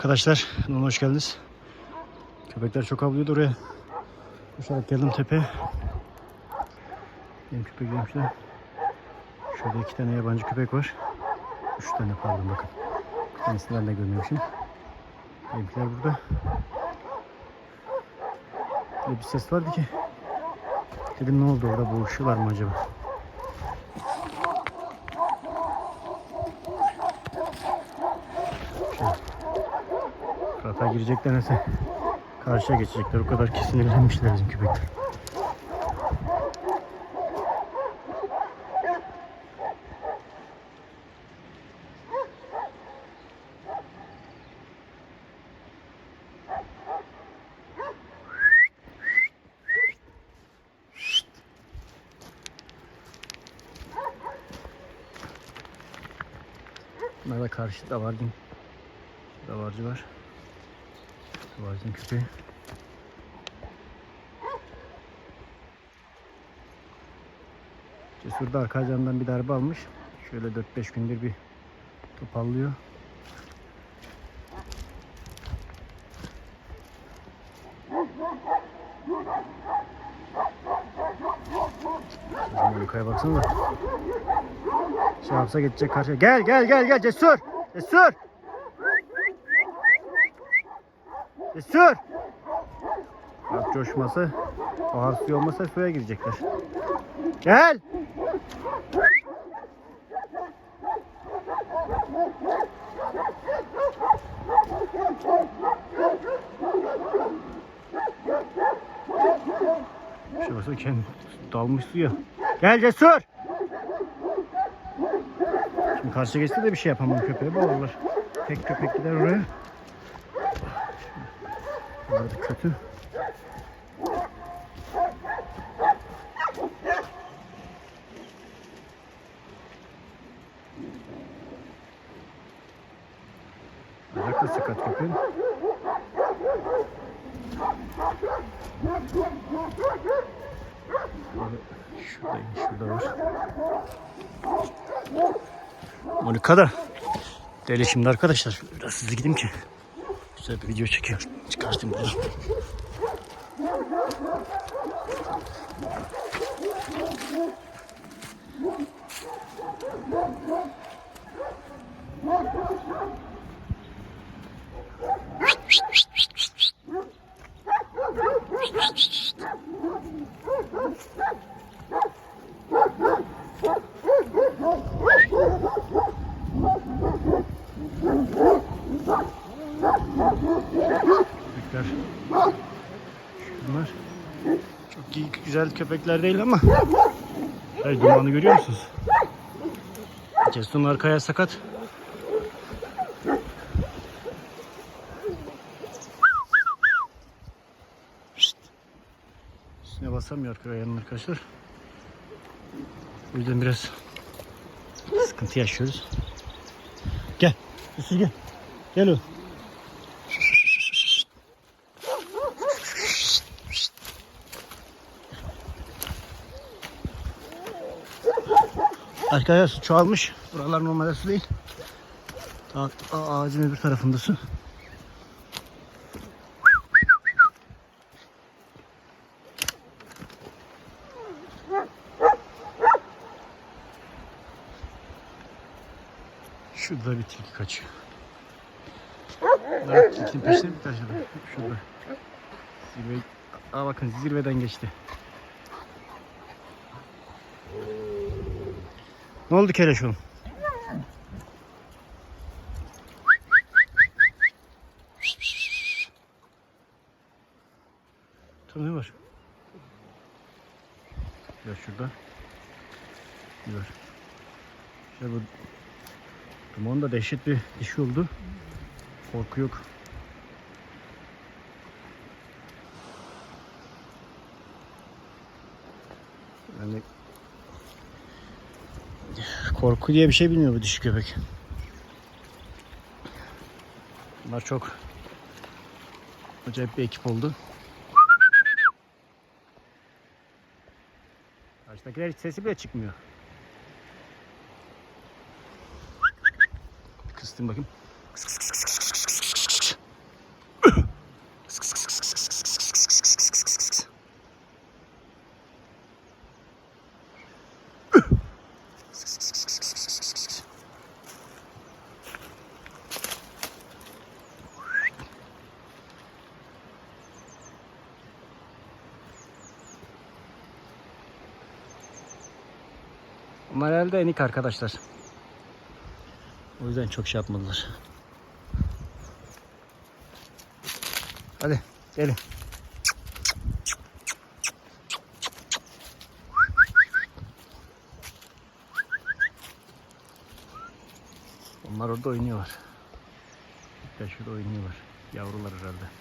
Arkadaşlar kanalıma hoş geldiniz. Köpekler çok avlıyordu oraya. Koşarak geldim tepeye. Benim köpek gelmişler. Şurada iki tane yabancı köpek var. Üç tane pardon bakın. Bir tanesini ben de görmemişim. Benimkiler burada. Böyle bir ses vardı ki. Dedim ne oldu orada boğuşuyorlar mı acaba? Rata girecekler neyse. Karşıya geçecekler. O kadar kesinliklenmişler bizim köpekler. Bunlar da karşıda var değil mi? Davarcı var. Davarcının köpeği. Cesur da arka bir darbe almış. Şöyle 4-5 gündür bir topallıyor. Yukarıya baksana da. Şey yapsa geçecek karşıya. Gel gel gel gel Cesur. Cesur. Cesur. Bak coşması. Bahar suyu olmasa suya girecekler. Gel. Şu baksana kendi dalmış suya. Gel Cesur. Şimdi karşı geçti de bir şey yapamam köpeğe bağlarlar. Tek köpek gider oraya. Burada kötü. Ayak da sakat köpeğin. Şurada, şurada var. Monika da deli şimdi arkadaşlar. Biraz hızlı gideyim ki. Güzel bir video çekiyor. Ficaste güzel köpekler değil ama. Hayır, dumanı görüyor musunuz? Cesur'un arkaya sakat. Şşt. Üstüne basamıyor arkaya arkadaşlar. O yüzden biraz sıkıntı yaşıyoruz. Gel. Cesur gel. Gel o. Arkaya su çoğalmış. Buralar normalde su değil. Ağ- ağacın öbür tarafında su. Şurada bir tilki kaçıyor. Daha tilkinin peşine bir taşıdı. Şurada. Zirve... Aa bakın zirveden geçti. Ne oldu Keleş oğlum? Tamam ne var? Ya şurada. Var? İşte bu duman da dehşet bir dişi oldu. Korku yok. Yani Korku diye bir şey bilmiyor bu dişi köpek. Bunlar çok acayip bir ekip oldu. Karşıdakiler hiç sesi bile çıkmıyor. Kıstım bakayım. Kıs kıs kıs. Bunlar herhalde enik arkadaşlar. O yüzden çok şey yapmadılar. Hadi gelin. Onlar orada oynuyorlar. Ya şurada oynuyorlar. Yavrular herhalde.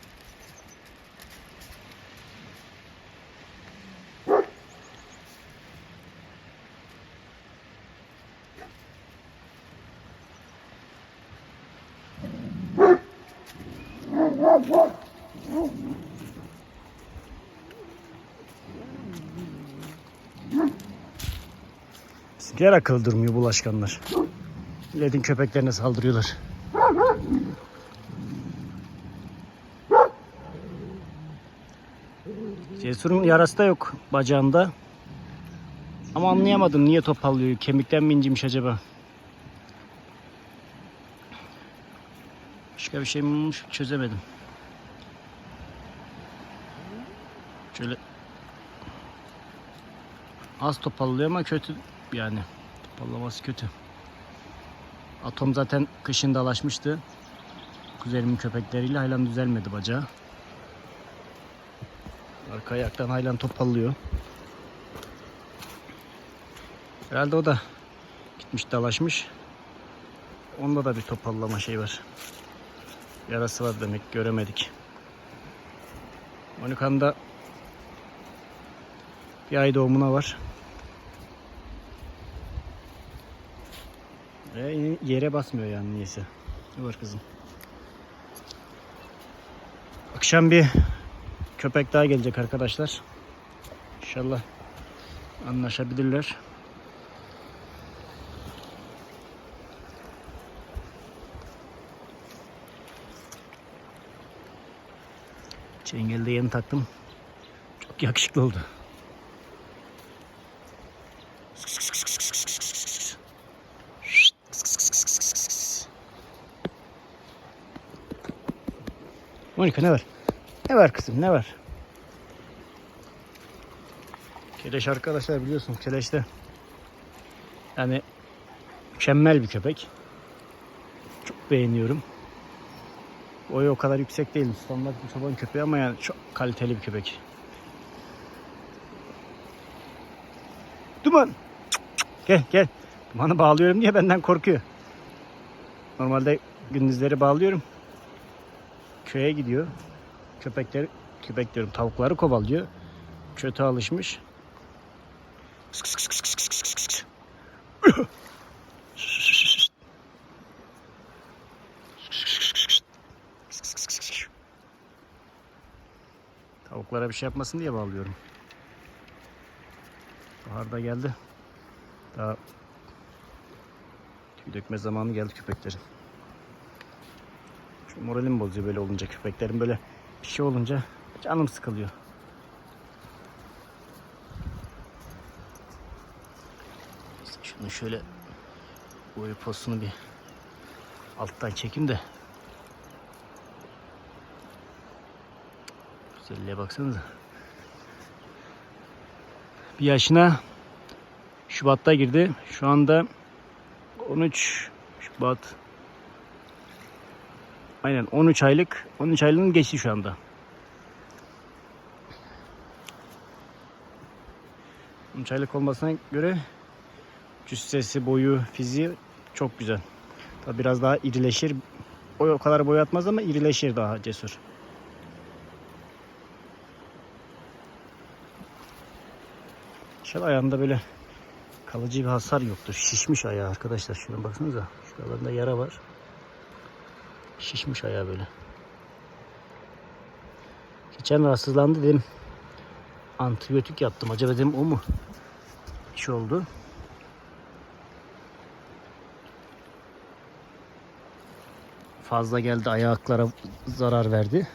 Bizimkiler akıllı durmuyor bulaşkanlar. Milletin köpeklerine saldırıyorlar. Cesur'un yarası da yok bacağında. Ama anlayamadım niye topallıyor. Kemikten mi incinmiş acaba? Başka bir şey mi olmuş çözemedim. Şöyle az topallıyor ama kötü yani. Topallaması kötü. Atom zaten kışın dalaşmıştı. Kuzenimin köpekleriyle haylan düzelmedi bacağı. Arka ayaktan haylan topallıyor. Herhalde o da gitmiş dalaşmış. Onda da bir topallama şey var. Yarası var demek göremedik. Monika'nın da bir ay doğumuna var. Ve yere basmıyor yani niyeyse. Var kızım? Akşam bir köpek daha gelecek arkadaşlar. İnşallah anlaşabilirler. Çengeli de yeni taktım. Çok yakışıklı oldu. Monika ne var? Ne var kızım ne var? Keleş arkadaşlar biliyorsunuz Keleş'te yani mükemmel bir köpek. Çok beğeniyorum. Boyu o kadar yüksek değil. Standart bir çoban köpeği ama yani çok kaliteli bir köpek. Duman. Gel gel. Dumanı bağlıyorum diye benden korkuyor. Normalde gündüzleri bağlıyorum. Köye gidiyor. Köpekleri, köpek diyorum tavukları kovalıyor. Kötü alışmış. Tavuklara bir şey yapmasın diye bağlıyorum. Bahar da geldi. Daha tüy dökme zamanı geldi köpeklerin. Şu moralim bozuyor böyle olunca köpeklerin böyle bir şey olunca canım sıkılıyor. Şunu şöyle boyu posunu bir alttan çekeyim de Güzelliğe baksanıza. Bir yaşına Şubat'ta girdi. Şu anda 13 Şubat Aynen 13 aylık 13 aylığını geçti şu anda. Üç aylık olmasına göre cüssesi, boyu, fiziği çok güzel. Tabi biraz daha irileşir. O o kadar boy atmaz ama irileşir daha cesur. İnşallah ayağında böyle kalıcı bir hasar yoktur. Şişmiş ayağı arkadaşlar. Şuna baksanıza. Şuralarında yara var. Şişmiş ayağı böyle. Geçen rahatsızlandı dedim. Antibiyotik yaptım. Acaba dedim o mu? İş oldu. Fazla geldi ayaklara zarar verdi.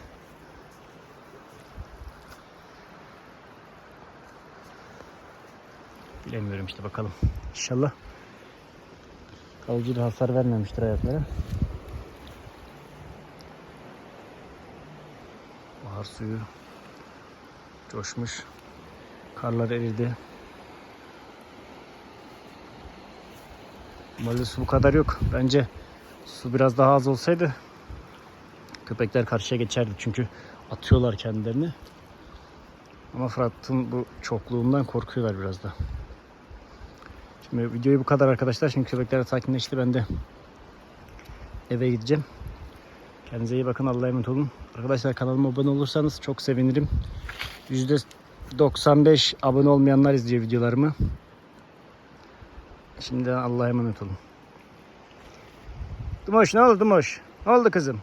Bilemiyorum işte bakalım. İnşallah kalıcı hasar vermemiştir ayaklara. Bahar suyu coşmuş. Karlar eridi. Normalde su bu kadar yok. Bence su biraz daha az olsaydı köpekler karşıya geçerdi. Çünkü atıyorlar kendilerini. Ama Fırat'ın bu çokluğundan korkuyorlar biraz da. Şimdi videoyu bu kadar arkadaşlar. Şimdi köpekler sakinleşti. Ben de eve gideceğim. Kendinize iyi bakın. Allah'a emanet olun. Arkadaşlar kanalıma abone olursanız çok sevinirim. %95 abone olmayanlar izliyor videolarımı. Şimdiden Allah'a emanet olun. Dumoş ne oldu Dumoş? Ne oldu kızım?